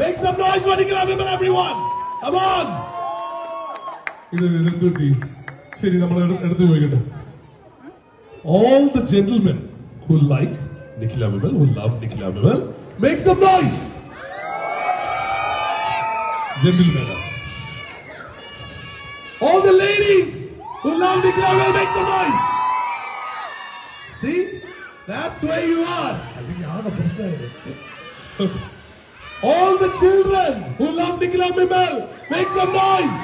Make some noise for Nicola Vimal, everyone. Come on. ഇത് എന്തുട്ടി ശരി നമ്മൾ എടുത്തു ചോദിക്കട്ടെ All the gentlemen who like Nicola Vimal, who love Nicola Vimal, make some noise. Gentlemen. All the ladies who love Nicola Vimal, make some noise. See? That's where you are. I think you are the person. All the children who love Nicola Vimal, make some noise.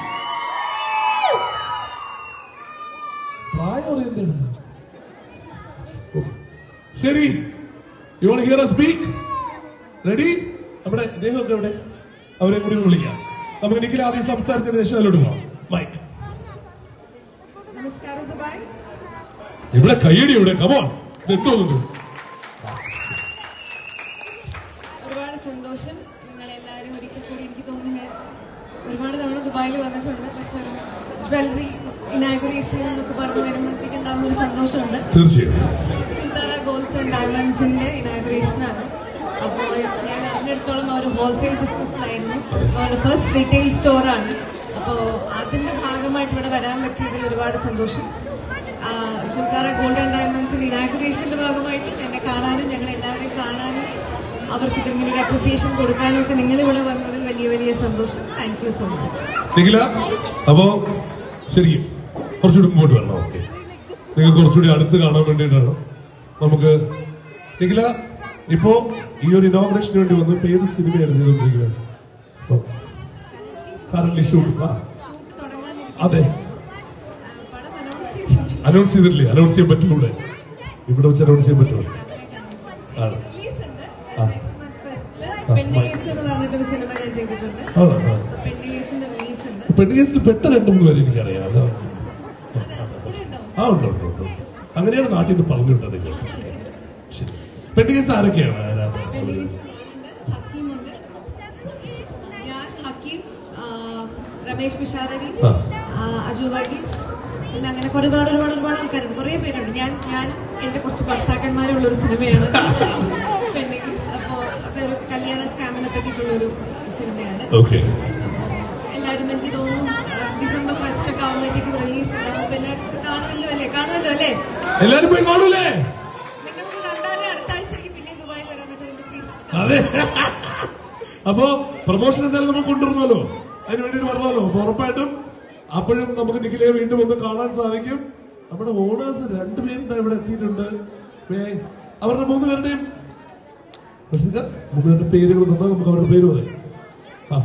പ്രായ-oriented. ശരി you won't hear speak ready നമ്മുടെ ഇദ്ദേഹമൊക്കെ എവിടെ? അവരെ കൂടി വിളിക്കാം. നമുക്ക് നിഖിൽ ആദ്യം സംസാരിച്ചതിന് ശേഷം അതിലോട്ട് പോവാം. മൈക്ക് ഇവിടെ കയ്യടി ഇവിടെ കമോൺ ഇതെന്തോ എല്ലാവരും ഒരിക്കൽ കൂടി എനിക്ക് തോന്നുന്നു ഞാൻ ഒരുപാട് തവണ ദുബായിൽ വന്നിട്ടുണ്ട്. പക്ഷെ ഒരു ജ്വല്ലറി ഇനാഗുറേഷൻ എന്നൊക്കെ പറഞ്ഞ് വരുമ്പോഴത്തേക്ക് ഉണ്ടാകുന്ന ഒരു സന്തോഷമുണ്ട്. തീർച്ചയായും. ഗോൾസ് ഗോൾഡ്സ് ആൻഡ് ഡയമണ്ട്സിന്റെ ഇനാഗുറേഷൻ ആണ്. അപ്പോൾ ഞാൻ അറിഞ്ഞിടത്തോളം ഒരു ഹോൾസെയിൽ ബിസിനസ്സിലായിരുന്നു അവരുടെ ഫസ്റ്റ് റീറ്റെയിൽ സ്റ്റോറാണ് അപ്പോൾ അതിന്റെ ഭാഗമായിട്ട് ഇവിടെ വരാൻ പറ്റിയതിൽ ഒരുപാട് സന്തോഷം. സുൽത്താറ ഗോൾഡ് ആൻഡ് ഡയമണ്ട്സിന്റെ ഇനാഗുറേഷന്റെ ഭാഗമായിട്ട് എന്നെ കാണാനും ഞങ്ങൾ എല്ലാവരെയും കാണാനും അവർക്ക് ഇങ്ങനെ ഒരു അപ്രിസിയേഷൻ കൊടുക്കാനും ഒക്കെ നിങ്ങൾ ഇവിടെ വന്നതിൽ വലിയ വലിയ സന്തോഷം. Thank you so much Nikhila അപ്പോ ശരിക്കും കുറച്ചുകൂടി മുമ്പോട്ട് വരണം ഓക്കെ നിങ്ങൾ കുറച്ചുകൂടി അടുത്ത് കാണാൻ വേണ്ടിയിട്ടാണ്. നമുക്ക് നിഖില ഇപ്പോ ഈ ഒരു ഇനോഗ്രേഷന് വേണ്ടി വന്നു പേര് സിനിമ സിനിമയാണ് ചെയ്തുകൊണ്ടിരിക്കുന്നത് കറന്റ് ഷൂട്ട് അതെ. അനൗൺസ് ചെയ്തിട്ടില്ലേ. അനൗൺസ് ചെയ്യാൻ പറ്റൂടെ ഇവിടെ. ഇവിടെ വെച്ച് അനൗൺസ് ചെയ്യാൻ പറ്റുമോ? ആണ്. പെണ്ണുകേസിൽ പെട്ട രണ്ടു മൂന്ന് പേര് എനിക്കറിയാം. ആ ഉണ്ട്? ഉണ്ട് ഉണ്ട് അങ്ങനെയാണ് നാട്ടിൽ നിന്ന് പറഞ്ഞു വിട്ടത് ശരി. പെണ്ണുകേസ് ആരൊക്കെയാണ് അതിനകത്ത്? രമേശ് പിഷാരടി അജു വർഗീസ് പിന്നെ അങ്ങനെ ഒരുപാട് ഒരുപാട് ഒരുപാട് ആൾക്കാരുണ്ട്. കുറേ പേരുണ്ട്. ഞാൻ ഞാനും എന്റെ കുറച്ച് ഭർത്താക്കന്മാരുള്ള ഒരു സിനിമയാണ് കല്യാണ സ്കാമിനെ പറ്റിയിട്ടുള്ള ഒരു സിനിമയാണ് എല്ലാരും എനിക്ക് തോന്നുന്നു ഡിസംബർ ഫസ്റ്റ് ഒക്കെ ആവുമ്പോഴത്തേക്കും റിലീസ് ഉണ്ടാവും. അപ്പൊ എല്ലാവർക്കും കാണുമല്ലോ അല്ലേ? കാണുമല്ലോ അല്ലേ? എല്ലാരും പോയി കാണൂലേ? നിങ്ങളൊന്ന് കണ്ടാലേ അടുത്ത ആഴ്ചയ്ക്ക് പിന്നെ ദുബായിൽ വരാൻ പറ്റുമോ പ്ലീസ് അതെ. അപ്പോ പ്രൊമോഷൻ എന്തായാലും നമ്മൾ കൊണ്ടുവരുന്നല്ലോ. അതിന് വേണ്ടിയിട്ട് പറഞ്ഞല്ലോ അപ്പൊ ഉറപ്പായിട്ടും അപ്പോഴും നമുക്ക് നിഖിലയെ വീണ്ടും ഒന്ന് കാണാൻ സാധിക്കും. നമ്മുടെ ഓണേഴ്സ് രണ്ടുപേരും ഇവിടെ എത്തിയിട്ടുണ്ട്. അവരുടെ മൂന്ന് പേരുടെയും റഷീദ, മൂന്ന് പേരുടെ പേരുകൾ തന്നാൽ നമുക്ക് അവരുടെ പേര് പറയാം. ആ.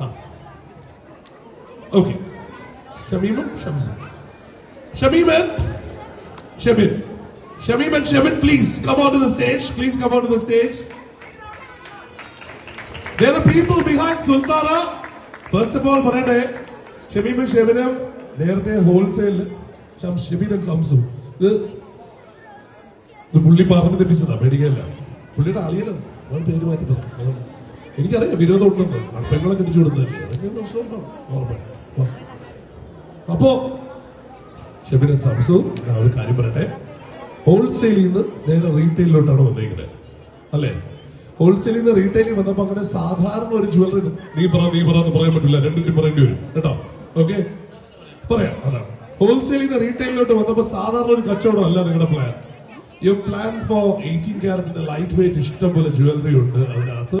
ആ. ഓക്കെ. ഷമീമും ഷംസും. Shameem and Shameem Shameem and Shameen please come on to the stage. Please come on to the stage. They're the people behind Sultana first of all പറയട്ടെ ഷമീമും ഷെബിനും നേരത്തെ ഹോൾസെയിൽ ഷെബിനും സംസും ഇത് ഇത് പുള്ളി പറഞ്ഞു തെറ്റിച്ചതാ പേടിക്കല്ല. പുള്ളിയുടെ അളിയനാണ് പേര് മാറ്റി എനിക്കറിയാം വിരോധം ഉണ്ടെന്ന് പെങ്ങളെ കെട്ടിച്ചു കൊടുത്തല്ലേ. അപ്പോ ഷെബിനൻ സംസു ഞാൻ ഒരു കാര്യം പറയട്ടെ. ഹോൾസെയിലിൽ നിന്ന് നേരെ റീറ്റെയിലോട്ടാണ് വന്നേക്കുന്നത് അല്ലേ? ഹോൾസെയിലിൽ നിന്ന് റീറ്റെയിലിൽ വന്നപ്പോ അങ്ങനെ സാധാരണ ഒരു ജ്വല്ലറി നീ പറ നീ പറയാൻ പറ്റില്ല. രണ്ടിനും പറയേണ്ടി വരും. കേട്ടോ? ഓക്കെ പറയാം. അതാണ്. ഹോൾസെയിലിൽ നിന്ന് റീറ്റെയിലോട്ട് വന്നപ്പോ സാധാരണ ഒരു കച്ചവടം അല്ല നിങ്ങളുടെ plan you plan for eighteen ക്യാരറ്റിന്റെ light weight ഇഷ്ടംപോലെ ജ്വല്ലറി ഉണ്ട് അതിനകത്ത്.